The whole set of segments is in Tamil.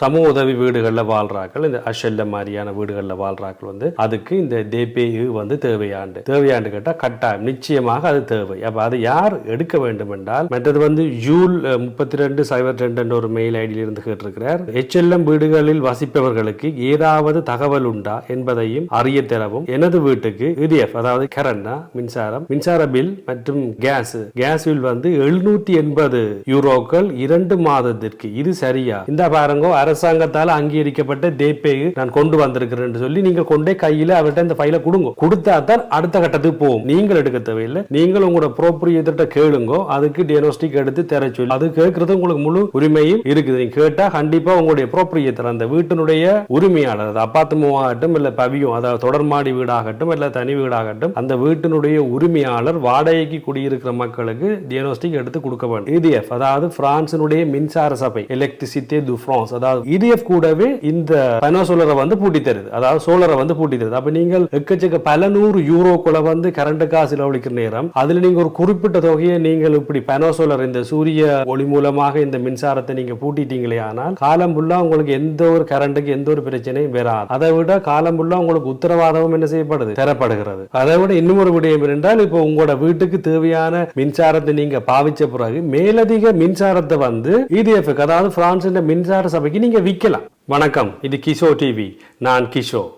சமூக உதவி வீடுகளில் வாழ்றாக்கள் இந்த அஷல்ல மாதிரியான வீடுகளில் வாழ்றாக்கள் வந்து. அதுக்கு இந்த தேபேயு வந்து தேவையாண்டு. தேவையாண்டு கேட்டால் கட்டாயம். நிச்சயமாக அது தேவை. அப்போ அது யார் எடுக்க வேண்டும் என்றால் மற்றது வந்து ஜூல் முப்பத்தி ரெண்டு சைபர் ரெண்டு ஒரு மெயில் ஐடியில் இருந்து கேட்டிருக்கிறார். எச்எல்எம் வீடுகளில் வசிப்பவர்களுக்கு ஏதாவது தகவல் உண்டா என்பதையும் அறிய தரவும். எனது வீட்டுக்கு இடிஎஃப் அதாவது கரண்டா மின்சாரம் மின்சார பில் மற்றும் கேஸ். கேஸ் பில் வந்து எழுநூத்தி எண்பது யூரோக்கள் இரண்டு மாதத்திற்கு. இது சரியா? இந்த பாருங்க அரசாங்கத்தால் அங்கீகரிக்கப்பட்ட தேப்பேயு நான் கொண்டு வந்திருக்கிறேன் சொல்லி நீங்க கொண்டே கையில அவர்கிட்ட இந்த ஃபைலை கொடுங்க. கொடுத்தா தான் அடுத்த கட்டத்துக்கு போகும் நீங்கள் எடுக்க தேவையில்லை. நீங்கள் உங்களோட ப்ரோப்ரியத்திட்ட கேளுங்கோ. அதுக்கு டியனோஸ்டிக் எடுத்து தர சொல்லி. அது கேட்கறது உங்களுக்கு முழு உரிமையும் இருக்குது. நீங்க கேட்டா கண்டிப்பா உங்களுடைய ப்ரோப்ரியத்தர் அந்த வீட்டினுடைய உரிமையாளர் அது அப்பாத்துமாகட்டும் இல்ல பவியும் அதாவது தொடர்மாடி வீடாகட்டும் இல்ல தனி வீடாகட்டும் அந்த வீட்டினுடைய உரிமையாளர் வாடகைக்கு குடியிருக்கிற மக்களுக்கு டியனோஸ்டிக் எடுத்து கொடுக்க வேண்டும். இடிஎஃப் அதாவது பிரான்சினுடைய மின்சார சபை எலக்ட்ரிசிட்டி டு பிரான்ஸ் அதாவது அதாவது இடிஎஃப் கூடவே இந்த பனோ சோலரை வந்து பூட்டி தருது. அதாவது சோலரை வந்து பூட்டி தருது. அப்ப நீங்கள் எக்கச்சக்க பல நூறு யூரோக்குள்ள வந்து கரண்ட் காசு செலவழிக்கிற நேரம் அதுல நீங்க ஒரு குறிப்பிட்ட தொகையை நீங்கள் இப்படி பனோ சோலர் இந்த சூரிய ஒளி மூலமாக இந்த மின்சாரத்தை நீங்க பூட்டிட்டீங்களே ஆனால் காலம் ஃபுல்லா உங்களுக்கு எந்த ஒரு கரண்ட்டுக்கு எந்த ஒரு பிரச்சனையும் வராது. அதை விட காலம் ஃபுல்லா உங்களுக்கு உத்தரவாதமும் என்ன செய்யப்படுது? தரப்படுகிறது. அதை விட இன்னும் ஒரு விடயம் என்றால் இப்போ உங்களோட வீட்டுக்கு தேவையான மின்சாரத்தை நீங்க பாவிச்ச பிறகு மேலதிக மின்சாரத்தை வந்து இடிஎஃப் அதாவது பிரான்ஸ் மின்சார சபைக்கு நீங்க விற்கலாம் வணக்கம் இது கிஷோ டிவி. நான் கிஷோ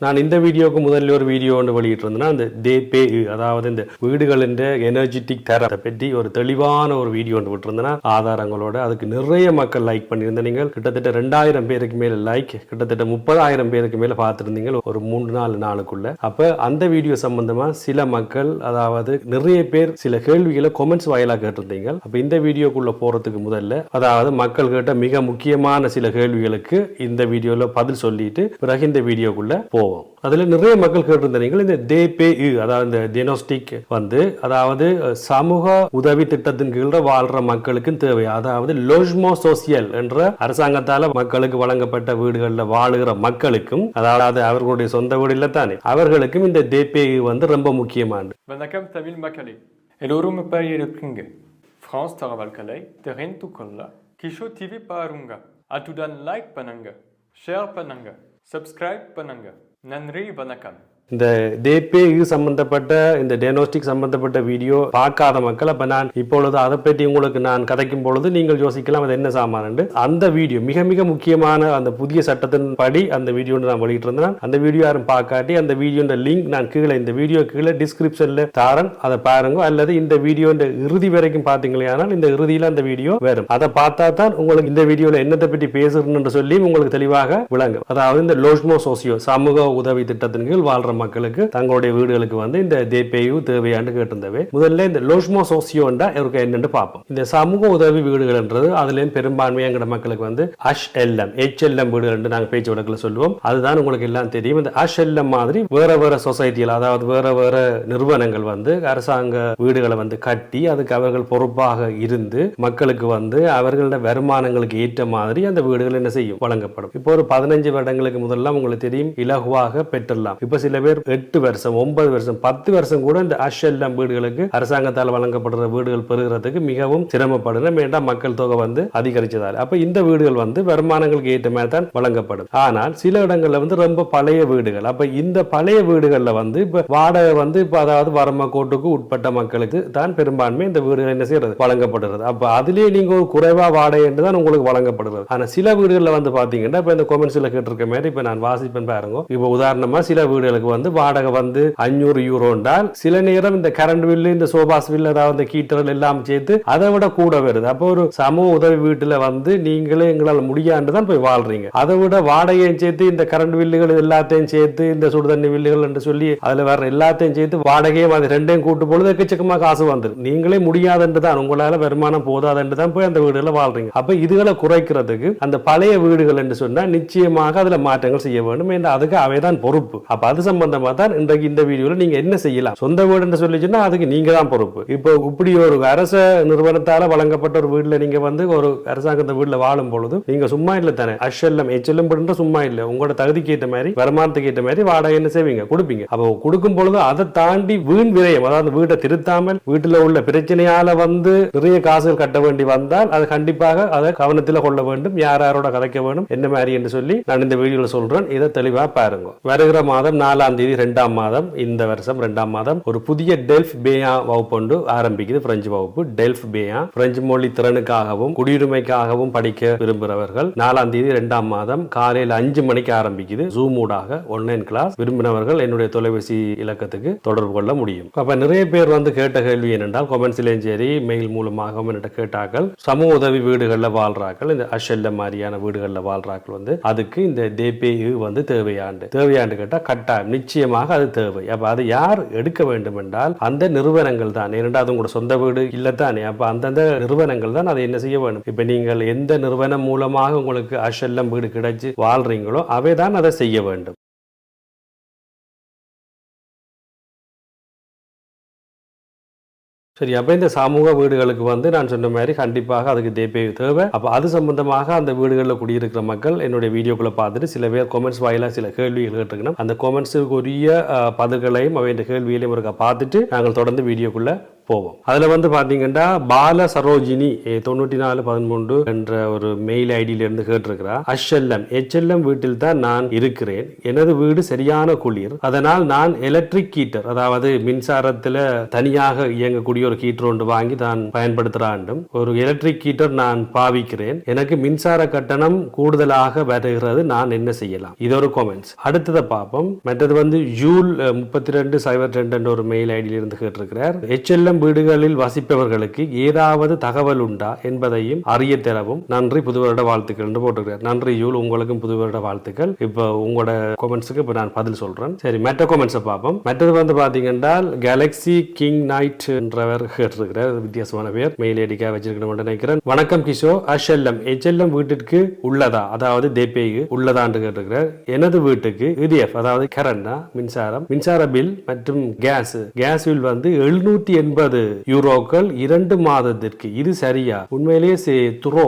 நான் இந்த வீடியோக்கு முதல்ல ஒரு வீடியோ ஒன்று வெளியிட்டிருந்தேன்னா அந்த தே பே அதாவது இந்த வீடுகளின் எனர்ஜெட்டிக் தரத்தை பற்றி ஒரு தெளிவான ஒரு வீடியோ ஒன்று விட்டுருந்தேன்னா ஆதாரங்களோட அதுக்கு நிறைய மக்கள் லைக் பண்ணியிருந்தீங்க கிட்டத்தட்ட ரெண்டாயிரம் பேருக்கு மேல லைக் கிட்டத்தட்ட முப்பதாயிரம் பேருக்கு மேல பார்த்துருந்தீங்க ஒரு மூணு நாலு நாளுக்குள்ள. அப்ப அந்த வீடியோ சம்பந்தமா சில மக்கள் அதாவது நிறைய பேர் சில கேள்விகளை கொமெண்ட்ஸ் வாயிலாக கேட்டிருந்தீங்க அப்ப இந்த வீடியோக்குள்ள போறதுக்கு முதல்ல அதாவது மக்கள் கேட்ட மிக முக்கியமான சில கேள்விகளுக்கு இந்த வீடியோல பதில் சொல்லிட்டு பிறகு இந்த வீடியோக்குள்ள போவோம். அதுல நிறைய மக்கள் கேட்டிருந்தீங்க இந்த தே பே அதாவது இந்த தினோஸ்டிக் வந்து அதாவது சமூக உதவி திட்டத்தின் கீழ் வாழ்ற மக்களுக்கும் தேவை. அதாவது லோஜ்மோ சோசியல் என்ற அரசாங்கத்தால மக்களுக்கு வழங்கப்பட்ட வீடுகளில் வாழுகிற மக்களுக்கும் அதாவது அவர்களுடைய சொந்த வீடு இல்ல தானே அவர்களுக்கும் இந்த தே பே வந்து ரொம்ப முக்கியமானது. வணக்கம் தமிழ் மக்களே. எல்லோரும் இப்போ இருக்கீங்க. ஃப்ரான்ஸ் தகவல்களை தெரிந்து கொள்ள கிஷோ டிவி பாருங்க. அத்துடன் லைக் பண்ணுங்க. ஷேர் பண்ணுங்க. சப்ஸ்கிரைப் பண்ணுங்க. நன்றி வணக்கம். இந்த தேப்பே சம்பந்தப்பட்ட இந்த டயனோஸ்டிக் சம்பந்தப்பட்ட வீடியோ பார்க்காத மக்கள் அப்போ நான் இப்பொழுது அதை பற்றி உங்களுக்கு நான் கதைக்கும் பொழுது நீங்கள் யோசிக்கலாம் அது என்ன சாமான் அந்த வீடியோ மிக மிக முக்கியமான அந்த புதிய சட்டத்தின் படி அந்த வீடியோ நான் வெளியிட்டு இருந்தேன் அந்த வீடியோ யாரும் பார்க்காட்டி அந்த வீடியோன்ற லிங்க் நான் கீழே இந்த வீடியோ கீழே டிஸ்கிரிப்ஷனில் தாரன். அதை பாருங்க. அல்லது இந்த வீடியோ இறுதி வரைக்கும் பார்த்தீங்களே ஆனால் இந்த இறுதியில் அந்த வீடியோ வரும். அதை பார்த்தா தான் உங்களுக்கு இந்த வீடியோவில் என்னத்தை பற்றி பேசுறேன்னு சொல்லி உங்களுக்கு தெளிவாக விளங்கும். அதாவது இந்த லோஷ்மோ சோசியோ சமூக உதவி திட்டத்தின் கீழ் வாழ்ற மக்களுக்கு தங்களுடைய வீடுகளுக்கு வந்து இந்த தேப்பேயு தேவையாண்டு கேட்டிருந்தவை. முதல்ல இந்த லோஷ்மோ சோசியோண்டா இவருக்கு என்னன்னு பார்ப்போம். இந்த சமூக உதவி வீடுகள்ன்றது அதுலேயும் பெரும்பான்மையாங்கிற மக்களுக்கு வந்து அஷ் எல்எம் எச் எல்எம் வீடுகள் என்று நாங்கள் பேச்சு வழக்கில் சொல்லுவோம். அதுதான் உங்களுக்கு எல்லாம் தெரியும். இந்த அஷ் எல்எம் மாதிரி வேற வேற சொசைட்டியில் அதாவது வேற வேற நிறுவனங்கள் வந்து அரசாங்க வீடுகளை வந்து கட்டி அதுக்கு அவர்கள் பொறுப்பாக இருந்து மக்களுக்கு வந்து அவர்களோட வருமானங்களுக்கு ஏற்ற மாதிரி அந்த வீடுகள் என்ன செய்யும்? வழங்கப்படும். இப்போ ஒரு பதினஞ்சு வருடங்களுக்கு முதல்ல உங்களுக்கு தெரியும். இலகுவா இலகுவாக பெற்றலாம் இப்போ சில பேர் எட்டு வருஷம் ஒன்பது வருஷம் பத்து வருஷம் கூட இந்த அஷெல்லாம் வீடுகளுக்கு அரசாங்கத்தால் வழங்கப்படுற வீடுகள் பெறுகிறதுக்கு மிகவும் சிரமப்படும் வேண்டாம் மக்கள் தொகை வந்து அதிகரிச்சதால். அப்ப இந்த வீடுகள் வந்து வருமானங்களுக்கு ஏற்ற மாதிரி தான் வழங்கப்படும் ஆனால் சில இடங்கள்ல வந்து ரொம்ப பழைய வீடுகள். அப்ப இந்த பழைய வீடுகள்ல வந்து இப்ப வாடகை வந்து இப்ப அதாவது வரம கோட்டுக்கு உட்பட்ட மக்களுக்கு தான் பெரும்பான்மை இந்த வீடுகள் என்ன செய்யறது? வழங்கப்படுறது அப்ப அதுலயே நீங்க ஒரு குறைவா வாடகை என்று தான் உங்களுக்கு வழங்கப்படுறது ஆனா சில வீடுகள்ல வந்து பாத்தீங்கன்னா இப்ப இந்த கொமெண்ட்ஸ்ல கேட்டிருக்க மாதிரி இப்ப நான் வாசிப்பேன் பாருங்க. இப்ப உதாரணமா சில வீடுகளுக்கு வந்து வாடகை வந்து அஞ்சூறு யூரோ என்றால் சில நேரம் இந்த கரண்ட் பில்லு இந்த சோபாஸ் பில்லு அதாவது இந்த கீட்டர்கள் எல்லாம் சேர்த்து அதை விட கூட வருது. அப்போ ஒரு சமூக உதவி வீட்டில் வந்து நீங்களே எங்களால் முடியாண்டு தான் போய் வாழ்றீங்க. அதை விட வாடகையும் சேர்த்து இந்த கரண்ட் பில்லுகள் எல்லாத்தையும் சேர்த்து இந்த சுடுதண்ணி பில்லுகள் என்று சொல்லி அதில் வர எல்லாத்தையும் சேர்த்து வாடகையும் அது ரெண்டையும் கூட்டு பொழுது எக்கச்சக்கமாக காசு வந்துடும் நீங்களே முடியாதுன்று தான் உங்களால் வருமானம் போதாதுன்று தான் போய் அந்த வீடுகளில் வாழ்றீங்க. அப்போ இதுகளை குறைக்கிறதுக்கு அந்த பழைய வீடுகள் என்று சொன்னால் நிச்சயமாக அதில் மாற்றங்கள் செய்ய வேண்டும். என்று அதுக்கு தான் பொறுப்பு. அப்ப அது சம்பந்தமாக சம்பந்தமா தான் இன்றைக்கு இந்த வீடியோல நீங்க என்ன செய்யலாம்? சொந்த வீடுன்னு சொல்லிச்சுன்னா அதுக்கு நீங்க தான் பொறுப்பு. இப்போ இப்படி ஒரு அரச நிறுவனத்தால வழங்கப்பட்ட ஒரு வீட்டுல நீங்க வந்து ஒரு அரசாங்கத்த வீட்டுல வாழும் பொழுது நீங்க சும்மா இல்ல தானே? அஷெல்லம் எச்செல்லம் பண்ற சும்மா இல்ல. உங்களோட தகுதிக்கு ஏற்ற மாதிரி வருமானத்துக்கு ஏற்ற மாதிரி வாடகை என்ன செய்வீங்க? கொடுப்பீங்க. அப்போ கொடுக்கும் பொழுது அதை தாண்டி வீண் விரயம் அதாவது வீட்டை திருத்தாமல் வீட்டுல உள்ள பிரச்சனையால வந்து நிறைய காசுகள் கட்ட வேண்டி வந்தால் அது கண்டிப்பாக அதை கவனத்தில் கொள்ள வேண்டும். யார் யாரோட கதைக்க வேண்டும் என்ன மாதிரி என்று சொல்லி நான் இந்த வீடியோல சொல்றேன். இதை தெளிவா பாருங்க. வருகிற மாதம் நாலாம் தேதி ரெண்டாம் மாதம் இந்த வருஷம் ரெண்டாம் மாதம் ஒரு புதிய டெல்ஃப் பேயா வகுப்பு ஒன்று ஆரம்பிக்குது பிரெஞ்சு வகுப்பு. டெல்ஃப் பேயா பிரெஞ்சு மொழி திறனுக்காகவும் குடியுரிமைக்காகவும் படிக்க விரும்புகிறவர்கள் நாலாம் தேதி ரெண்டாம் மாதம் காலையில் அஞ்சு மணிக்கு ஆரம்பிக்குது. ஜூம் ஊடாக ஒன்லைன் கிளாஸ் விரும்பினவர்கள் என்னுடைய தொலைபேசி இலக்கத்துக்கு தொடர்பு கொள்ள முடியும். அப்ப நிறைய பேர் வந்து கேட்ட கேள்வி என்னென்றால் கொமெண்ட்ஸ்லயும் சரி மெயில் மூலமாக என்கிட்ட கேட்டார்கள். சமூக உதவி வீடுகளில் வாழ்றாக்கள் இந்த அஷல்ல மாதிரியான வீடுகளில் வாழ்றாக்கள் வந்து அதுக்கு இந்த தேபே வந்து தேவையாண்டு. தேவையாண்டு கேட்டால் கட்டாயம் நிச்சயமாக அது தேவை. அப்போ அது யார் எடுக்க வேண்டும் என்றால் அந்த நிறுவனங்கள் தான். ஏனென்றால் அது உங்களோட சொந்த வீடு இல்லை தானே அப்போ அந்தந்த நிறுவனங்கள் தான் அதை என்ன செய்ய வேண்டும்? இப்போ நீங்கள் எந்த நிறுவனம் மூலமாக உங்களுக்கு அஷல்லம் வீடு கிடைச்சி வாழ்றீங்களோ அவை தான் அதை செய்ய வேண்டும். சரி அப்போ இந்த சமூக வீடுகளுக்கு வந்து நான் சொன்ன மாதிரி கண்டிப்பாக அதுக்கு தேப்பே தேவை. அப்போ அது சம்பந்தமாக அந்த வீடுகளில் குடியிருக்கிற மக்கள் என்னுடைய வீடியோக்களை பார்த்துட்டு சில பேர் கொமெண்ட்ஸ் வாயிலாக சில கேள்விகள் கேட்டுக்கணும் அந்த கொமெண்ட்ஸுக்குரிய பதில்களையும் அவை இந்த கேள்விகளையும் இருக்க பார்த்துட்டு நாங்கள் தொடர்ந்து வீடியோக்குள்ளே போவோம். அதில் வந்து பார்த்தீங்கன்னா பால சரோஜினி தொண்ணூற்றி நாலு பதிமூன்று என்ற ஒரு மெயில் ஐடியிலிருந்து கேட்டிருக்கிறார் அஷெல்லம் எச்எல்எம் வீட்டில் தான் நான் இருக்கிறேன். எனது வீடு சரியான குளிர். அதனால் நான் எலக்ட்ரிக் ஹீட்டர் அதாவது மின்சாரத்தில் தனியாக இயங்கக்கூடிய ஒரு ஹீட்டர் ஒன்று வாங்கி தான் பயன்படுத்துகிறாண்டும் ஒரு எலக்ட்ரிக் ஹீட்டர் நான் பாவிக்கிறேன். எனக்கு மின்சார கட்டணம் கூடுதலாக வருகிறது. நான் என்ன செய்யலாம்? இது ஒரு காமெண்ட்ஸ் அடுத்ததை பார்ப்போம். மற்றது வந்து ஜூல் முப்பத்தி ரெண்டு சைபர் ரெண்டு ஒரு மெயில் ஐடியிலிருந்து இருந்து ஹெச்எல்எம் இல்லம் வீடுகளில் வசிப்பவர்களுக்கு ஏதாவது தகவல் உண்டா என்பதையும் அறிய தரவும் நன்றி புதுவருட வாழ்த்துக்கள் என்று போட்டிருக்கிறார் நன்றி யூல் உங்களுக்கும் புதுவருட வாழ்த்துக்கள். இப்போ உங்களோட கொமெண்ட்ஸுக்கு இப்போ நான் பதில் சொல்கிறேன் சரி மற்ற கொமெண்ட்ஸை பார்ப்போம். மற்றது வந்து பார்த்தீங்கன்னா கேலக்ஸி கிங் நைட் என்றவர் கேட்டிருக்கிறார். வித்தியாசமான பேர். மெயில் ஐடிக்காக வச்சிருக்கணும் நினைக்கிறேன். வணக்கம் கிஷோ அஷெல்லம் எச்எல்எம் வீட்டிற்கு உள்ளதா? அதாவது தேப்பேக்கு உள்ளதா என்று கேட்டிருக்கிறார். எனது வீட்டுக்கு இடிஎஃப் அதாவது கரண்டா மின்சாரம் மின்சார பில் மற்றும் கேஸ் கேஸ் பில் வந்து எழுநூத்தி எண்பது ஐம்பது யூரோக்கள் இரண்டு மாதத்திற்கு. இது சரியா? உண்மையிலேயே சே துரோ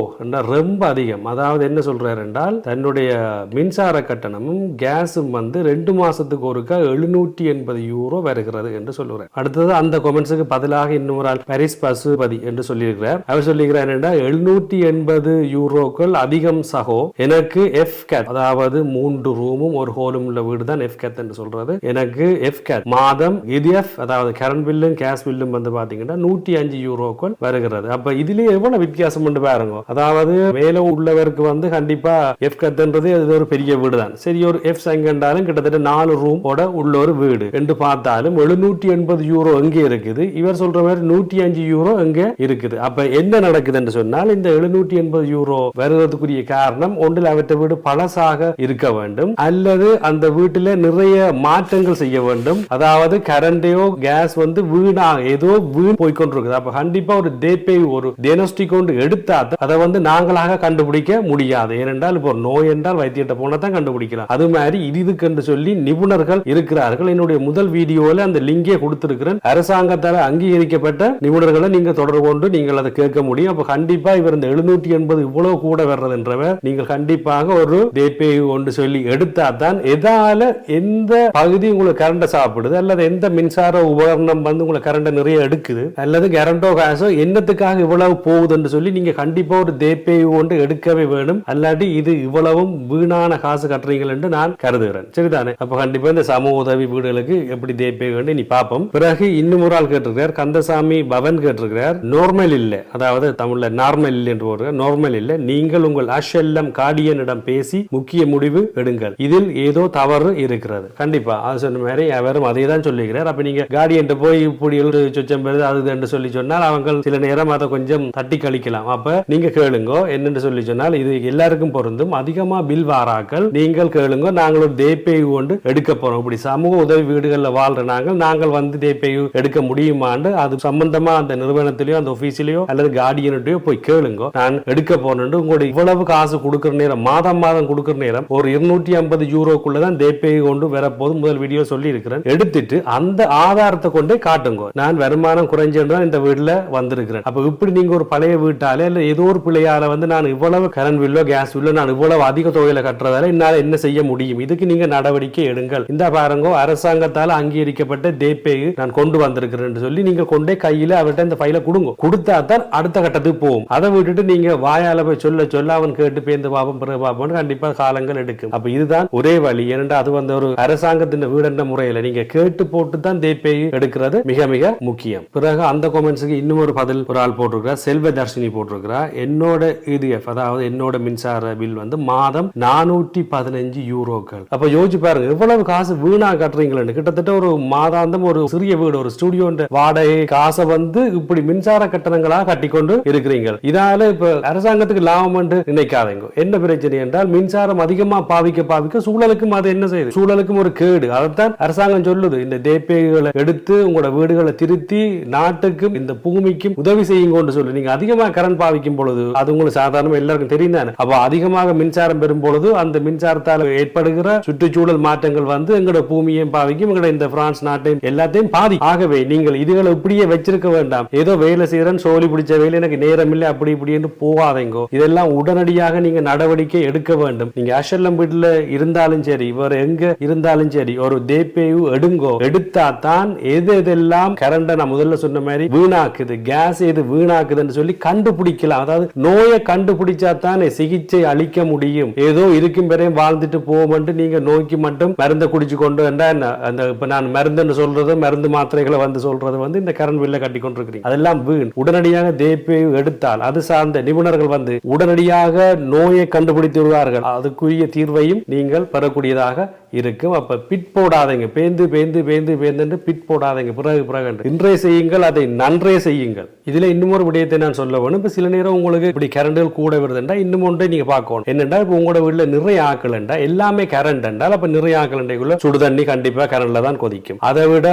ரொம்ப அதிகம். அதாவது என்ன சொல்றாரு என்றால் தன்னுடைய மின்சார கட்டணமும் கேஸும் வந்து ரெண்டு மாசத்துக்கு ஒருக்கா எழுநூற்றி எண்பது யூரோ வருகிறது என்று சொல்லுகிறார். அடுத்தது அந்த கொமெண்ட்ஸுக்கு பதிலாக இன்னொரு ஆள் பாரிஸ் பசுபதி என்று சொல்லியிருக்கிறார். அவர் சொல்லியிருக்கிறார் என்றால் எழுநூற்றி எண்பது யூரோக்கள் அதிகம் சகோ எனக்கு எஃப் கேட் அதாவது மூன்று ரூமும் ஒரு ஹோலும் உள்ள வீடு தான் எஃப் கேட் என்று சொல்றது. எனக்கு எஃப் கேட் மாதம் இது எஃப் அதாவது கரண்ட் பில்லும் கேஸ் பில்லும் வந்து பாத்தீங்கன்னா நூற்றி அஞ்சு யூரோக்கள் வருகிறது. அப்ப இதுலயே எவ்வளவு வித்தியாசம் உண்டு பாருங்க. அதாவது மேல உள்ளவருக்கு வந்து கண்டிப்பா எஃப் கத்துன்றது அது ஒரு பெரிய வீடு தான் சரி ஒரு எஃப் சங்கண்டாலும் கிட்டத்தட்ட நாலு ரூம் உள்ள ஒரு வீடு. என்று பார்த்தாலும் எழுநூற்றி எண்பது யூரோ எங்கே இருக்குது. இவர் சொல்ற மாதிரி நூற்றி அஞ்சு யூரோ எங்க இருக்குது. அப்ப என்ன நடக்குது என்று சொன்னால் இந்த எழுநூற்றி எண்பது யூரோ வருவதற்குரிய காரணம் ஒன்றில் அவற்றை வீடு பழசாக இருக்க வேண்டும். அல்லது அந்த வீட்டில் நிறைய மாற்றங்கள் செய்ய வேண்டும். அதாவது கரண்டையோ கேஸ் வந்து வீணாக ஏதோ வீண் போய்கொண்டிருக்குது அப்ப கண்டிப்பா ஒரு தேப்பை ஒரு டெனஸ்டிக் கொண்டு எடுத்தா அதை வந்து நாங்களாக கண்டுபிடிக்க முடியாது. ஏனென்றால் இப்போ நோய் என்றால் வைத்தியத்தை போனா தான் கண்டுபிடிக்கலாம். அது மாதிரி இதுக்கு என்று சொல்லி நிபுணர்கள் இருக்கிறார்கள். என்னுடைய முதல் வீடியோவில் அந்த லிங்கே கொடுத்திருக்கிறேன். அரசாங்கத்தால் அங்கீகரிக்கப்பட்ட நிபுணர்களை நீங்க தொடர்பு கொண்டு நீங்கள் அதை கேட்க முடியும். அப்ப கண்டிப்பா இவர் இந்த எழுநூற்றி எண்பது இவ்வளவு கூட வர்றதுன்றவர் நீங்கள் கண்டிப்பாக ஒரு தேப்பை ஒன்று சொல்லி எடுத்தா தான் எதால எந்த பகுதி உங்களுக்கு கரண்ட சாப்பிடுது அல்லது எந்த மின்சார உபகரணம் வந்து உங்களுக்கு கரண்டை நிறைய எடுக்குது. அல்லது கரண்டோ காசோ என்னத்துக்காக இவ்வளவு போகுதுன்னு சொல்லி நீங்க கண்டிப்பா ஒரு தேப்பை ஒன்று எடுக்கவே வேணும். அல்லாட்டி இது இவ்வளவும் வீணான காசு கட்டுறீங்கள் என்று நான் கருதுகிறேன். சரிதானே? அப்ப கண்டிப்பா இந்த சமூக உதவி வீடுகளுக்கு எப்படி தேப்பே வேண்டு நீ பார்ப்போம். பிறகு இன்னும் ஒரு ஆள் கேட்டிருக்கிறார். கந்தசாமி பவன் கேட்டிருக்கிறார். நார்மல் இல்லை. அதாவது தமிழ்ல நார்மல் இல்லை என்று போடுற நார்மல் இல்லை. நீங்கள் உங்கள் அஷெல்லம் கார்டியனிடம் பேசி முக்கிய முடிவு எடுங்கள். இதில் ஏதோ தவறு இருக்கிறது. கண்டிப்பா. அது சொன்ன மாதிரி அவரும் அதே தான் சொல்லிக்கிறார் அப்ப நீங்க கார்டியன் போய் இப்படி சொச்ச மிச்சம் பெறுது அது என்று சொல்லி சொன்னால் அவங்கள் சில நேரம் அதை கொஞ்சம் தட்டி கழிக்கலாம். அப்ப நீங்க கேளுங்கோ என்னென்று சொல்லி சொன்னால் இது எல்லாருக்கும் பொருந்தும். அதிகமா பில் வாராக்கள் நீங்கள் கேளுங்கோ நாங்கள் ஒரு தேப்பேயு கொண்டு எடுக்க போறோம். இப்படி சமூக உதவி வீடுகளில் வாழ்ற நாங்கள் நாங்கள் வந்து தேப்பேயு எடுக்க முடியுமான்னு அது சம்பந்தமா அந்த நிறுவனத்திலேயோ அந்த ஆபீஸ்லயோ அல்லது கார்டியன்கிட்டயோ போய் கேளுங்கோ. நான் எடுக்க போறேன் உங்களுடைய இவ்வளவு காசு கொடுக்குற நேரம் மாதம் மாதம் கொடுக்குற நேரம் ஒரு இருநூற்றி ஐம்பது யூரோக்குள்ள தான் தேப்பேயு கொண்டு வரப்போது முதல் வீடியோ சொல்லி இருக்கிறேன் எடுத்துட்டு அந்த ஆதாரத்தை கொண்டே காட்டுங்க. நான் வருமானம் குறைஞ்சு தான் இந்த வீட்டில் வந்திருக்கிறேன். அப்போ இப்படி நீங்க ஒரு பழைய வீட்டாலே இல்லை ஏதோ ஒரு பிள்ளையால வந்து நான் இவ்வளவு கரண்ட் பில்லோ கேஸ் பில்லோ நான் இவ்வளவு அதிக தொகையில் கட்டுறதால என்னால் என்ன செய்ய முடியும்? இதுக்கு நீங்க நடவடிக்கை எடுங்கள். இந்த பாருங்க அரசாங்கத்தால் அங்கீகரிக்கப்பட்ட தேப்பேயு நான் கொண்டு வந்திருக்கிறேன் சொல்லி நீங்க கொண்டே கையில் அவர்கிட்ட இந்த ஃபைலை கொடுங்க. கொடுத்தா தான் அடுத்த கட்டத்துக்கு போகும் அதை விட்டுட்டு நீங்க வாயால போய் சொல்ல சொல்ல அவன் கேட்டு பேந்து பாபம் பிறகு பாப்போம்னு கண்டிப்பா காலங்கள் எடுக்கும். அப்போ இதுதான் ஒரே வழி. ஏனென்றா அது வந்து ஒரு அரசாங்கத்தின் வீடென்ற முறையில நீங்க கேட்டு போட்டு தான் தேப்பேயு எடுக்கிறது மிக மிக முக்கியம். முக்கியம் பிறகு அந்த கமெண்ட்ஸுக்கு இன்னும் ஒரு பதில் ஒரு ஆள் போட்டிருக்கிறார். செல்வ தர்ஷினி போட்டிருக்கிறா என்னோட இடிஎஃப் அதாவது என்னோட மின்சார பில் வந்து மாதம் நானூற்றி பதினஞ்சு யூரோக்கள். அப்போ யோசிச்சு பாருங்க எவ்வளவு காசு வீணா கட்டுறீங்களேன்னு. கிட்டத்தட்ட ஒரு மாதாந்தம் ஒரு சிறிய வீடு ஒரு ஸ்டுடியோ வாடகை காசை வந்து இப்படி மின்சார கட்டணங்களா கட்டிக்கொண்டு இருக்கிறீங்க இதனால இப்ப அரசாங்கத்துக்கு லாபம் என்று நினைக்காதீங்க. என்ன பிரச்சனை என்றால் மின்சாரம் அதிகமா பாவிக்க பாவிக்க சூழலுக்கும் அது என்ன செய்யுது சூழலுக்கும் ஒரு கேடு. அதைத்தான் அரசாங்கம் சொல்லுது. இந்த தேப்பைகளை எடுத்து உங்களோட வீடுகளை திருத்தி நாட்டுக்கும் இந்த பூமிக்கும் உதவி செய்யுங்கன்னு சொல்லி. நீங்க அதிகமா கரண்ட் பாவிக்கும் பொழுது அது உங்களுக்கு சாதாரணமா எல்லாருக்கும் தெரியும் தானே? அப்போ அதிகமாக மின்சாரம் பெறும் பொழுது அந்த மின்சாரத்தால் ஏற்படுகிற சுற்றுச்சூழல் மாற்றங்கள் வந்து எங்களோட பூமியையும் பாவிக்கும் எங்களோட இந்த பிரான்ஸ் நாட்டையும் எல்லாத்தையும் பாதி. ஆகவே நீங்கள் இதுகளை இப்படியே வச்சிருக்க வேண்டாம். ஏதோ வேலை செய்யறேன் சோழி பிடிச்ச வேலை எனக்கு நேரம் இல்லை அப்படி இப்படி என்று போகாதீங்கோ. இதெல்லாம் உடனடியாக நீங்க நடவடிக்கை எடுக்க வேண்டும். நீங்க அஷல்லம் வீட்டுல இருந்தாலும் சரி இவர் எங்க இருந்தாலும் சரி ஒரு தேப்பேயு எடுங்கோ. எடுத்தா தான் எது எதெல்லாம் கரண்டை நான் முதல்ல சொன்ன மாதிரி வீணாக்குது. கேஸ் எது வீணாக்குதுன்னு சொல்லி கண்டுபிடிக்கலாம். அதாவது நோயை கண்டுபிடிச்சா தானே சிகிச்சை அளிக்க முடியும். ஏதோ இருக்கும் வரையும் வாழ்ந்துட்டு போவோம்ட்டு நீங்க நோய்க்கு மட்டும் மருந்தை குடிச்சு கொண்டு வந்தா என்ன? அந்த இப்ப நான் மருந்துன்னு சொல்றது மருந்து மாத்திரைகளை வந்து சொல்றது வந்து இந்த கரண்ட் பில்ல கட்டி கொண்டிருக்கிறீங்க. அதெல்லாம் வீண். உடனடியாக தேப்பேயு எடுத்தால் அது சார்ந்த நிபுணர்கள் வந்து உடனடியாக நோயை கண்டுபிடித்து விடுவார்கள். அதுக்குரிய தீர்வையும் நீங்கள் பெறக்கூடியதாக இருக்கும். அப்ப பிட் போடாதீங்க. பேந்து பேந்து பேந்து பேந்து பிட் போடாதீங்க. பிறகு பிறகு இன்றைய செய்யுங்கள் அதை நன்றே செய்யுங்கள். இதுல இன்னும் ஒரு விடயத்தை நான் சொல்ல வேணும். இப்ப சில நேரம் உங்களுக்கு இப்படி கரண்டுகள் கூட வருதுண்டா இன்னும் ஒன்றை நீங்க பார்க்கணும் என்னண்டா இப்ப உங்களோட வீட்டுல நிறைய ஆக்கலண்டா எல்லாமே கரண்ட் என்றால் அப்ப நிறைய ஆக்கலண்டைக்குள்ள சுடு தண்ணி கண்டிப்பா கரண்ட்ல தான் கொதிக்கும். அதை விட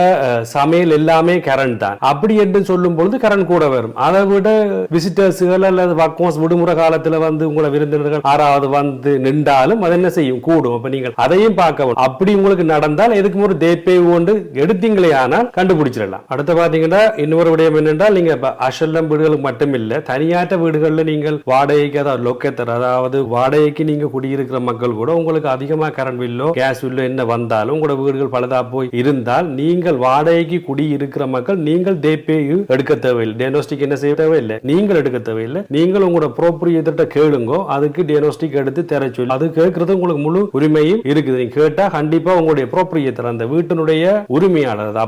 சமையல் எல்லாமே கரண்ட் தான். அப்படி என்று சொல்லும் பொழுது கரண்ட் கூட வரும். அதை விட விசிட்டர்ஸுகள் அல்லது வக்கோஸ் விடுமுறை காலத்துல வந்து உங்களை விருந்தினர்கள் ஆறாவது வந்து நின்றாலும் அது என்ன செய்யும்? கூடும். அப்ப நீங்கள் அதையும் பார்க்க அப்படி உங்களுக்கு நடந்தால் எதுக்கு ஒரு தேப்பை கொண்டு எடுத்தீங்களே ஆனால் கண்டுபிடிச்சிடலாம். அடுத்த பார்த்து பார்த்தீங்கன்னா இன்னொரு விடயம் என்னென்றால் நீங்க அசல்லம் வீடுகளுக்கு மட்டும் இல்ல வீடுகளில் நீங்கள் வாடகைக்கு அதாவது லொக்கேத்தர் அதாவது வாடகைக்கு நீங்கள் குடியிருக்கிற மக்கள் கூட உங்களுக்கு அதிகமா கரண்ட் பில்லோ கேஸ் பில்லோ என்ன வந்தாலும் உங்களோட வீடுகள் பலதா போய் இருந்தால் நீங்கள் வாடகைக்கு குடியிருக்கிற மக்கள் நீங்கள் தேப்பேயு எடுக்க தேவையில்லை. டேனோஸ்டிக் என்ன செய்ய தேவையில்லை? நீங்கள் எடுக்க தேவையில்லை. நீங்கள் உங்களோட ப்ரோப்ரியத்திட்ட கேளுங்கோ அதுக்கு டேனோஸ்டிக் எடுத்து தர சொல்லி அது கேட்கறது உங்களுக்கு முழு உரிமையும் இருக்குது. நீங்க கேட்டா கண்டிப்பா உங்களுடைய ப்ரோப்ரியத்தர் அந்த வீட்டினுடைய உரிமையாளர் அது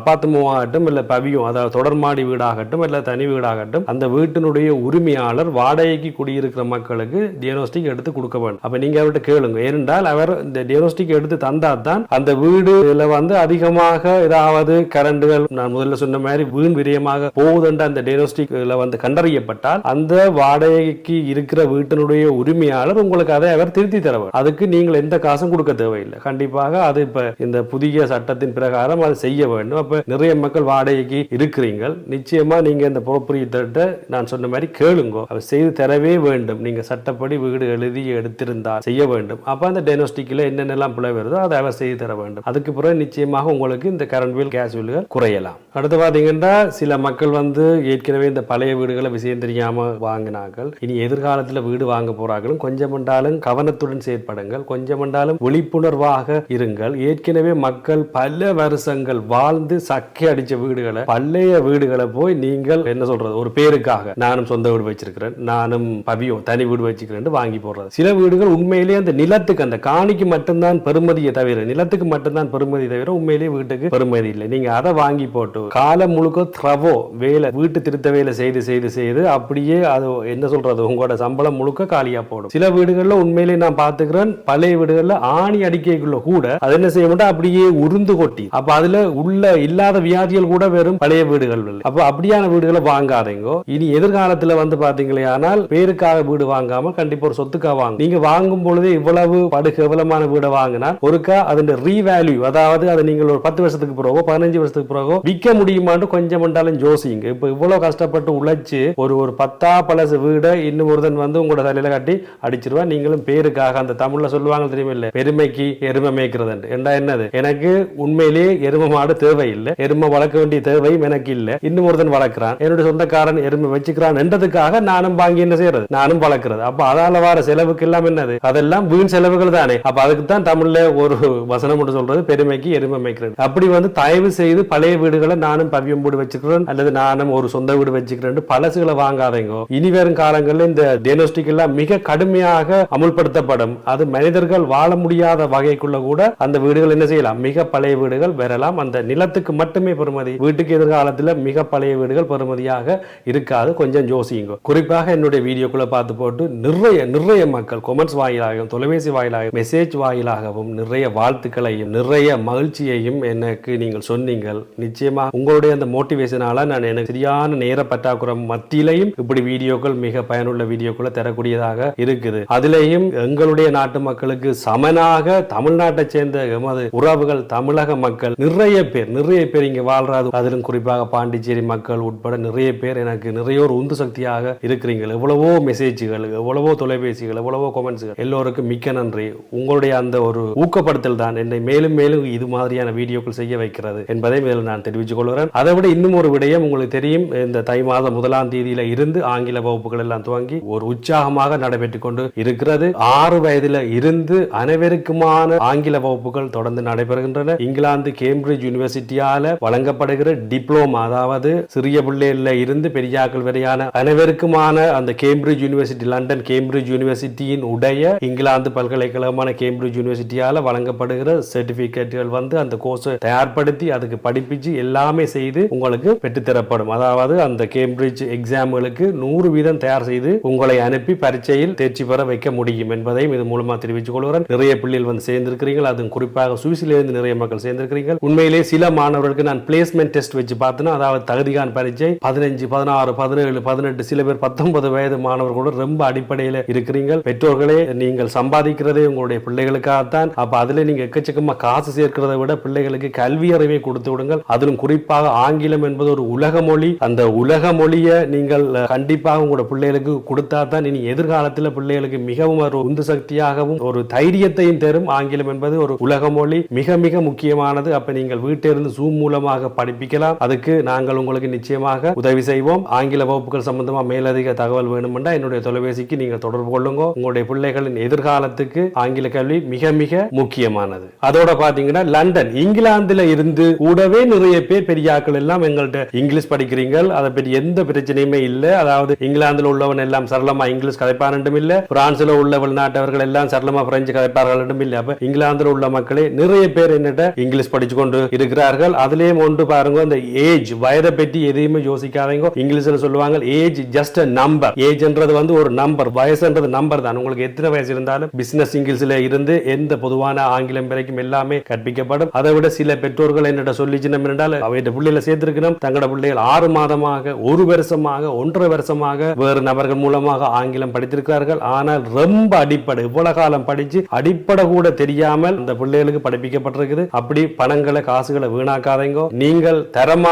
ஆகட்டும் இல்ல பவியும் அதாவது தொடர்மாடி வீடாகட்டும் இல்ல தனி வீடாகட்டும் அந்த வீட்டினுடைய உரிமையாளர் வாடகைக்கு குடியிருக்கிற மக்களுக்கு டியனோஸ்டிக் எடுத்து கொடுக்க வேண்டும். அப்ப நீங்க அவர்கிட்ட கேளுங்க. ஏனென்றால் அவர் இந்த டியனோஸ்டிக் எடுத்து தந்தால் தான் அந்த வீடுல வந்து அதிகமாக ஏதாவது கரண்டுகள் நான் முதல்ல சொன்ன மாதிரி வீண் விரயமாக போகுதுன்ற அந்த டியனோஸ்டிக்ல வந்து கண்டறியப்பட்டால் அந்த வாடகைக்கு இருக்கிற வீட்டினுடைய உரிமையாளர் உங்களுக்கு அதை அவர் திருத்தி தர அதுக்கு நீங்கள் எந்த காசும் கொடுக்க தேவையில்லை. கண்டிப்பாக அது இப்போ இந்த புதிய சட்டத்தின் பிரகாரம் அதை செய்ய வேண்டும். அப்போ நிறைய மக்கள் வாடகைக்கு இருக்கிறீர்கள். நிச்சயமா நீங்க இந்த புறப்புரியத்திட்ட நான் சொன்ன மாதிரி கேளுங்க. அவர் செய்து தரவே வேண்டும். நீங்க சட்டப்படி வீடு எழுதி எடுத்திருந்தால் செய்ய வேண்டும். அப்போ அந்த டயனோஸ்டிக்கில் என்னென்னலாம் பிழை வருதோ அதை அவர் செய்து தர வேண்டும். அதுக்கு பிறகு நிச்சயமாக உங்களுக்கு இந்த கரண்ட் பில் கேஸ் பில்கள் குறையலாம். அடுத்து பார்த்தீங்கன்னா சில மக்கள் வந்து ஏற்கனவே இந்த பழைய வீடுகளை விஷயம் தெரியாமல் வாங்கினார்கள். இனி எதிர்காலத்தில் வீடு வாங்க போறார்களும் கொஞ்சம் என்றாலும் கவனத்துடன் செயற்படுங்கள். கொஞ்சம் என்றாலும் விழிப்புணர்வாக இருங்கள். ஏற்கனவே மக்கள் பல வருஷங்கள் வாழ்ந்து சக்கை அடிச்ச வீடுகளை பழைய வீடுகளை போய் நீங்கள் என்ன சொல்றது ஒரு பேருக்காக நானும் சொந்த வீடு வச்சிருக்கிறேன் நானும் பவியோ தனி வீடு வச்சுக்கிறேன் வாங்கி போடுறது. சில வீடுகள் உண்மையிலேயே அந்த நிலத்துக்கு அந்த காணிக்கு மட்டும்தான் பெருமதியை தவிர நிலத்துக்கு மட்டும்தான் பெருமதி தவிர உண்மையிலேயே வீட்டுக்கு பெருமதி இல்லை. நீங்க அதை வாங்கி போட்டு காலம் முழுக்க த்ரவோ வேலை வீட்டு திருத்த வேலை செய்து செய்து செய்து அப்படியே அது என்ன சொல்றது உங்களோட சம்பளம் முழுக்க காலியா போடும். சில வீடுகள்ல உண்மையிலேயே நான் பாத்துக்கிறேன் பழைய வீடுகள்ல ஆணி அடிக்கைக்குள்ள கூட அது என்ன செய்ய மாட்டோம் அப்படியே உருந்து கொட்டி அப்ப அதுல உள்ள இல்லாத வியாதிகள் கூட வெறும் பழைய பழைய வீடுகள் இல்லை. அப்ப அப்படியான வீடுகளை வாங்காதீங்க. இனி எதிர்காலத்துல வந்து பாத்தீங்களே ஆனால் பேருக்காக வீடு வாங்காம கண்டிப்பா ஒரு சொத்துக்காக வாங்க நீங்க வாங்கும் பொழுதே இவ்வளவு படு கேவலமான வீடை வாங்கினா ஒருக்கா அதன் ரீவேல்யூ அதாவது அதை நீங்கள் ஒரு பத்து வருஷத்துக்கு பிறகோ பதினஞ்சு வருஷத்துக்கு பிறகோ விற்க முடியுமான்னு கொஞ்சம் மண்டாலும் யோசிங்க இப்ப இவ்வளவு கஷ்டப்பட்டு உழைச்சு ஒரு ஒரு பத்தா பழசு வீடை இன்னும் ஒருதன் வந்து உங்களோட தலையில கட்டி அடிச்சிருவா. நீங்களும் பேருக்காக அந்த தமிழ்ல சொல்லுவாங்க தெரியுமா இல்ல? பெருமைக்கு எருமை மேய்க்கிறது என்றா என்னது? எனக்கு உண்மையிலேயே எருமை மாடு தேவையில்லை. எருமை வளர்க்க வேண்டிய தேவையும் எனக்கு இல்ல இன்னும் ஒருத்தன் வளர்க்கிறான். என்னுடைய சொந்தக்காரன் எருமை வச்சுக்கிறான் என்றதுக்காக நானும் வாங்கி என்ன செய்யறது? நானும் வளர்க்கிறது. அப்ப அதால வர செலவுக்கு எல்லாம் என்னது? அதெல்லாம் வீண் செலவுகள் தானே. அப்ப அதுக்கு தான் தமிழ்ல ஒரு வசனம் ஒன்று சொல்றது பெருமைக்கு எருமை மேய்க்கிறது. அப்படி வந்து தயவு செய்து பழைய வீடுகளை நானும் பவியம் வீடு வச்சுக்கிறேன் அல்லது நானும் ஒரு சொந்த வீடு வச்சுக்கிறேன் பழசுகளை வாங்காதீங்க. இனி வரும் காலங்களில் இந்த டெனோஸ்டிக் எல்லாம் மிக கடுமையாக அமுல்படுத்தப்படும். அது மனிதர்கள் வாழ முடியாத வகைக்குள்ள கூட அந்த வீடுகள் என்ன செய்யலாம்? மிக பழைய வீடுகள் வரலாம். அந்த நிலத்துக்கு மட்டுமே பெறுமதி. வீட்டுக்கு காலத்தில் மிக பழைய வீடுகள் பெறுமதியாக இருக்காது. கொஞ்சம் யோசிங்க குறிப்பாக என்னுடைய வீடியோக்குள்ளே பார்த்து போட்டு நிறைய நிறைய மக்கள் கொமெண்ட்ஸ் வாயிலாகவும் தொலைபேசி வாயிலாகவும் மெசேஜ் வாயிலாகவும் நிறைய வாழ்த்துக்களையும் நிறைய மகிழ்ச்சியையும் எனக்கு நீங்கள் சொன்னீங்கள். நிச்சயமாக உங்களுடைய அந்த மோட்டிவேஷனால நான் எனக்கு சரியான நேர பற்றாக்குறை மத்தியிலையும் இப்படி வீடியோக்கள் மிக பயனுள்ள வீடியோக்களை தரக்கூடியதாக இருக்குது. அதிலேயும் எங்களுடைய நாட்டு மக்களுக்கு சமனாக தமிழ்நாட்டை சேர்ந்த எமது உறவுகள் தமிழக மக்கள் நிறைய பேர் நிறைய பேர் இங்க வாழ்றாது அதிலும் குறிப்பாக பாண்டிச்சேரி மக்கள் உட்பட நிறைய பேர் எனக்கு நிறைய ஒரு உந்து சக்தியாக இருக்கிறீங்க எவ்வளவோ மெசேஜ்கள் எவ்வளவோ தொலைபேசிகள் எவ்வளவோ கமெண்ட்ஸ்கள் எல்லோருக்கும் மிக்க நன்றி. உங்களுடைய அந்த ஒரு ஊக்கப்படுத்தல் தான் என்னை மேலும் மேலும் இது மாதிரியான வீடியோக்கள் செய்ய வைக்கிறது என்பதை மேலும் நான் தெரிவித்துக் கொள்கிறேன். அதை விட இன்னும் ஒரு விடயம் உங்களுக்கு தெரியும். இந்த தை மாதம் முதலாம் தேதியில இருந்து ஆங்கில வகுப்புகள் எல்லாம் துவங்கி ஒரு உற்சாகமாக நடைபெற்றுக் கொண்டு இருக்கிறது. ஆறு வயதுல இருந்து அனைவருக்குமான ஆங்கில வகுப்புகள் தொடர்ந்து நடைபெறுகின்றன. இங்கிலாந்து கேம்பிரிட்ஜ் யூனிவர்சிட்டியால வழங்கப்படுகிற டிப்ளோ டிப்ளோமா அதாவது சிறிய பிள்ளைகளில் இருந்து பெரியாக்கள் வரையான அனைவருக்குமான அந்த கேம்பிரிட்ஜ் யூனிவர்சிட்டி லண்டன் கேம்பிரிட்ஜ் யூனிவர்சிட்டியின் உடைய இங்கிலாந்து பல்கலைக்கழகமான கேம்பிரிட்ஜ் யூனிவர்சிட்டியால வழங்கப்படுகிற சர்டிபிகேட்டுகள் வந்து அந்த கோர்ஸை தயார்படுத்தி அதுக்கு படிப்பிச்சு எல்லாமே செய்து உங்களுக்கு பெற்றுத்தரப்படும். அதாவது அந்த கேம்பிரிட்ஜ் எக்ஸாம்களுக்கு நூறு வீதம் தயார் செய்து உங்களை அனுப்பி பரீட்சையில் தேர்ச்சி பெற வைக்க முடியும் என்பதையும் இது மூலமா தெரிவித்துக் கொள்கிறேன். நிறைய பிள்ளைகள் வந்து சேர்ந்திருக்கிறீர்கள். அதுவும் குறிப்பாக சுவிசிலிருந்து நிறைய மக்கள் சேர்ந்திருக்கிறீர்கள். உண்மையிலே சில மாணவர்களுக்கு நான் பிளேஸ்மெண்ட் டெஸ்ட் வச்சு பார்த்தோன்னா அதாவது தகுதிகான் பரீட்சை பதினஞ்சு பதினாறு பதினேழு பதினெட்டு சில பேர் பத்தொன்பது வயது மாணவர்களோடு ரொம்ப அடிப்படையில் இருக்கிறீர்கள் பெற்றோர்களே நீங்கள் சம்பாதிக்கிறதே உங்களுடைய பிள்ளைகளுக்காகத்தான். அப்போ அதில் நீங்கள் எக்கச்சக்கமாக காசு சேர்க்கிறதை விட பிள்ளைகளுக்கு கல்வி அறிவை கொடுத்து விடுங்கள். அதிலும் குறிப்பாக ஆங்கிலம் என்பது ஒரு உலக மொழி. அந்த உலக மொழியை நீங்கள் கண்டிப்பாக உங்களோட பிள்ளைகளுக்கு கொடுத்தா தான் இனி எதிர்காலத்தில் பிள்ளைகளுக்கு மிகவும் ஒரு உந்து சக்தியாகவும் ஒரு தைரியத்தையும் தரும். ஆங்கிலம் என்பது ஒரு உலக மொழி. மிக மிக முக்கியமானது. அப்ப நீங்கள் வீட்டிலிருந்து ஜூம் மூலமாக படிப்பிக்கலாம். அது அதுக்கு நாங்கள் உங்களுக்கு நிச்சயமாக உதவி செய்வோம். ஆங்கில வகுப்புகள் சம்பந்தமா மேலதிக தகவல் வேணுமென்றா என்னுடைய தொலைபேசிக்கு நீங்கள் தொடர்பு கொள்ளுங்க. உங்களுடைய பிள்ளைகளின் எதிர்காலத்துக்கு ஆங்கில கல்வி மிக மிக முக்கியமானது. அதோட பாத்தீங்கன்னா லண்டன் இங்கிலாந்துல இருந்து கூடவே நிறைய பேர் பெரியாக்கள் எல்லாம் எங்கள்கிட்ட இங்கிலீஷ் படிக்கிறீங்க அதை பற்றி எந்த பிரச்சனையுமே இல்லை. அதாவது இங்கிலாந்துல உள்ளவன் எல்லாம் சரளமா இங்கிலீஷ் கதைப்பாரண்டும் இல்ல. பிரான்ஸ்ல உள்ள வெளிநாட்டவர்கள் எல்லாம் சரளமா பிரெஞ்சு கதைப்பார்களும் இல்லை. அப்ப இங்கிலாந்துல உள்ள மக்களே நிறைய பேர் என்னட்ட இங்கிலீஷ் படிச்சு கொண்டு இருக்கிறார்கள். அதுலயும் ஒன்று பாருங்க அந்த ஏஜ் வயதை பற்றி எதையுமே யோசிக்காதீங்க. இங்கிலீஷ்ல சொல்லுவாங்க ஏஜ் ஜஸ்ட் நம்பர் ஏஜ்ன்றது வந்து ஒரு நம்பர் வயசுன்றது நம்பர் தான். உங்களுக்கு எத்தனை வயசு இருந்தாலும் பிசினஸ் இங்கிலீஷ்ல இருந்து எந்த பொதுவான ஆங்கிலம் வரைக்கும் எல்லாமே கற்பிக்கப்படும். அதை விட சில பெற்றோர்கள் என்னட்ட சொல்லி சின்ன என்றால் அவையிட்ட பிள்ளைகளை சேர்த்திருக்கணும். தங்களோட பிள்ளைகள் ஆறு மாதமாக ஒரு வருஷமாக ஒன்றரை வருஷமாக வேறு நபர்கள் மூலமாக ஆங்கிலம் படித்திருக்கிறார்கள். ஆனால் ரொம்ப அடிப்படை இவ்வளவு காலம் படிச்சு அடிப்படை கூட தெரியாமல் இந்த பிள்ளைகளுக்கு படிப்பிக்கப்பட்டிருக்குது. அப்படி பணங்களை காசுகளை வீணாக்காதீங்க. நீங்கள்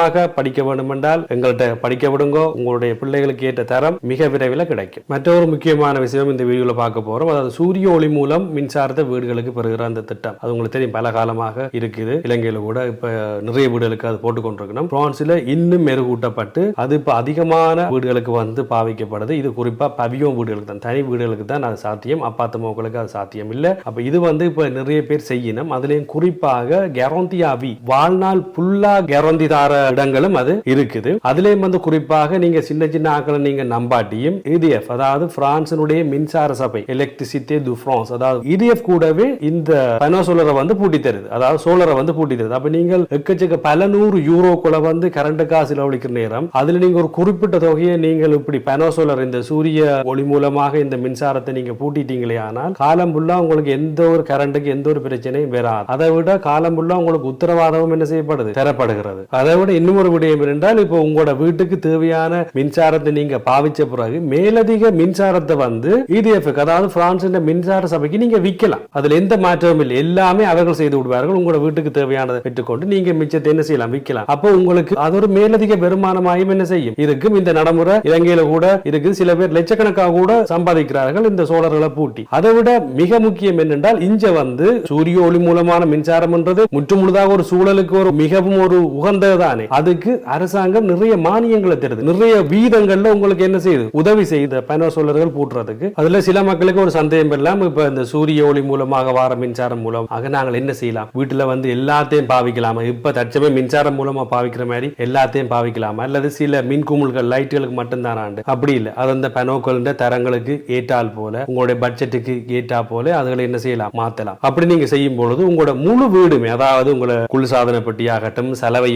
தரமாக படிக்க வேண்டுமென்றால் எங்கள்கிட்ட படிக்க விடுங்க. உங்களுடைய பிள்ளைகளுக்கு ஏற்ற தரம் மிக விரைவில் கிடைக்கும். மற்றொரு முக்கியமான விஷயம் இந்த வீடியோவில் பார்க்க போறோம். அதாவது சூரிய ஒளி மூலம் மின்சாரத்தை வீடுகளுக்கு பெறுகிற அந்த திட்டம். அது உங்களுக்கு தெரியும் பல காலமாக இருக்குது. இலங்கையில் கூட இப்ப நிறைய வீடுகளுக்கு அது போட்டு பிரான்ஸில் இன்னும் மெருகூட்டப்பட்டு அது இப்போ அதிகமான வீடுகளுக்கு வந்து பாவிக்கப்படுது. இது குறிப்பா பவியம் வீடுகளுக்கு தான். தனி வீடுகளுக்கு தான் அது சாத்தியம். அப்பாத்தமோக்களுக்கு அது சாத்தியம் இல்ல அப்போ இது வந்து இப்போ நிறைய பேர் செய்யணும். அதுலயும் குறிப்பாக கெரோந்தியாவி வாழ்நாள் ஃபுல்லா கெரோந்தி தார இடங்களும் அது இருக்குது. அதுலேயும் வந்து குறிப்பாக நீங்க சின்ன சின்ன ஆக்களை நீங்க நம்பாட்டியும் இடிஎஃப் அதாவது பிரான்சினுடைய மின்சார சபை எலக்ட்ரிசிட்டி டு பிரான்ஸ் அதாவது இடிஎஃப் கூடவே இந்த பனோ சோலரை வந்து பூட்டி தருது. அதாவது சோலரை வந்து பூட்டி தருது. அப்ப நீங்கள் எக்கச்சக்க பல நூறு யூரோக்குள்ள வந்து கரண்ட் காசு செலவழிக்கிற நேரம் அதுல நீங்க ஒரு குறிப்பிட்ட தொகையை நீங்கள் இப்படி பனோ சோலர் இந்த சூரிய ஒளி மூலமாக இந்த மின்சாரத்தை நீங்க பூட்டிட்டீங்களே ஆனால் காலம் ஃபுல்லா உங்களுக்கு எந்த ஒரு கரண்ட்டுக்கு எந்த ஒரு பிரச்சனையும் வராது. அதை விட காலம் ஃபுல்லா உங்களுக்கு உத்தரவாதமும் என்ன செய்யப்படுது? தரப்படுகிறது. அதை விட இன்னொரு விடயம் என்றால் இப்போ உங்களோட வீட்டுக்கு தேவையான மின்சாரத்தை நீங்க பாவிச்ச பிறகு மேலதிக மின்சாரத்தை வந்து இடிஎஃப் அதாவது பிரான்ஸ் மின்சார சபைக்கு நீங்க விற்கலாம். அதுல எந்த மாற்றமும் இல்லை. எல்லாமே அவர்கள் செய்து விடுவார்கள். உங்களோட வீட்டுக்கு தேவையானதை பெற்றுக்கொண்டு நீங்க மிச்சத்தை என்ன செய்யலாம்? விற்கலாம். அப்போ உங்களுக்கு அது ஒரு மேலதிக வருமானமாயும் என்ன செய்யும்? இருக்கும் இந்த நடைமுறை இலங்கையில கூட இருக்கு சில பேர் லட்சக்கணக்காக கூட சம்பாதிக்கிறார்கள் இந்த சோழர்களை பூட்டி. அதை விட மிக முக்கியம் என்னென்றால் இங்க வந்து சூரிய ஒளி மூலமான மின்சாரம் என்றது முற்றுமுழுதாக ஒரு சூழலுக்கு ஒரு மிகவும் ஒரு உகந்ததானே தானே அதுக்கு அரசாங்கம் நிறைய மானியங்களை தருது. நிறைய வீதங்கள்ல உங்களுக்கு என்ன செய்யுது? உதவி செய்யுது. பயண சோழர்கள் பூட்டுறதுக்கு. அதுல சில மக்களுக்கு ஒரு சந்தேகம் இல்லாம இப்ப இந்த சூரிய ஒளி மூலமாக வார மின்சாரம் மூலம் ஆக நாங்கள் என்ன செய்யலாம்? வீட்டுல வந்து எல்லாத்தையும் பாவிக்கலாமா? இப்ப தற்சமே மின்சாரம் மூலமா பாவிக்கிற மாதிரி எல்லாத்தையும் பாவிக்கலாமா? அல்லது சில மின் குமிழ்கள் லைட்டுகளுக்கு மட்டும்தான் ஆண்டு? அப்படி இல்லை. அது அந்த பெனோக்கள் தரங்களுக்கு ஏற்றால் போல உங்களுடைய பட்ஜெட்டுக்கு ஏற்றா போல அதுகளை என்ன செய்யலாம்? மாத்தலாம். அப்படி நீங்க செய்யும் பொழுது உங்களோட முழு வீடுமே அதாவது உங்களோட குளிர்சாதன பெட்டியாகட்டும் சலவை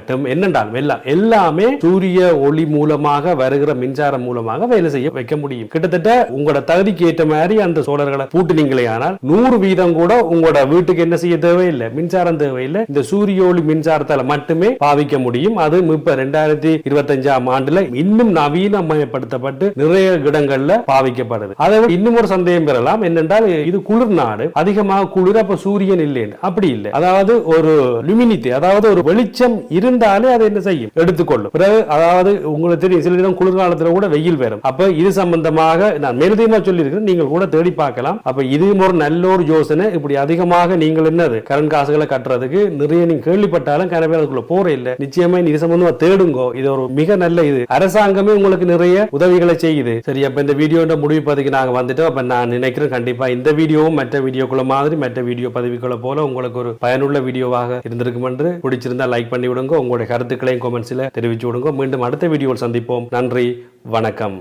இயந்திரமாகட்டும் என்னென்றாலும் எல்லாம் எல்லாமே சூரிய ஒளி மூலமாக வருகிற மின்சாரம் மூலமாக வேலை செய்ய வைக்க முடியும். கிட்டத்தட்ட உங்களோட தகுதிக்கு ஏற்ற மாதிரி அந்த சோழர்களை பூட்டினீங்களே ஆனால் நூறு வீதம் கூட உங்களோட வீட்டுக்கு என்ன செய்ய தேவையில்லை மின்சாரம் தேவையில்லை. இந்த சூரிய ஒளி மின்சாரத்தால் மட்டுமே பாவிக்க முடியும். அது இப்ப ரெண்டாயிரத்தி இருபத்தஞ்சாம் ஆண்டுல இன்னும் நவீனமயப்படுத்தப்பட்டு நிறைய இடங்கள்ல பாவிக்கப்படுது. அதை இன்னும் ஒரு சந்தேகம் பெறலாம். என்னென்றால் இது குளிர் நாடு. அதிகமாக குளிர் அப்ப சூரியன் இல்லைன்னு. அப்படி இல்லை. அதாவது ஒரு லுமினிட்டி அதாவது ஒரு வெளிச்சம் இருந்தாலே அதை என்ன செய்யும்? எடுத்துக்கொள்ளும். பிறகு அதாவது உங்களுக்கு தெரியும் சில நேரம் குளிர்காலத்தில் கூட வெயில் வரும். அப்ப இது சம்பந்தமாக நான் மேலதிகமா சொல்லியிருக்கிறேன் நீங்கள் கூட தேடி பார்க்கலாம். அப்ப இதுவும் ஒரு நல்ல ஒரு யோசனை. இப்படி அதிகமாக நீங்கள் என்னது கரண்ட் காசுகளை கட்டுறதுக்கு நிறைய நீங்க கேள்விப்பட்டாலும் கரண்ட் அதுக்குள்ள போற இல்ல நிச்சயமா இது சம்பந்தமா தேடுங்கோ. இது ஒரு மிக நல்ல இது. அரசாங்கமே உங்களுக்கு நிறைய உதவிகளை செய்யுது. சரி அப்ப இந்த வீடியோட முடிவு பதிக்கு நாங்க வந்துட்டோம். அப்ப நான் நினைக்கிறேன் கண்டிப்பா இந்த வீடியோவும் மற்ற வீடியோக்குள்ள மாதிரி மற்ற வீடியோ பதிவுகளை போல உங்களுக்கு ஒரு பயனுள்ள வீடியோவாக இருந்திருக்கும் என்று. பிடிச்சிருந்தா லைக் பண்ணி விடுங்க. உங்களுடைய கருத்துக்களையும் கமெண்ட்ஸில் தெரிவிச்சு விடுங்க. மீண்டும் அடுத்த வீடியோவில் சந்திப்போம். நன்றி வணக்கம்.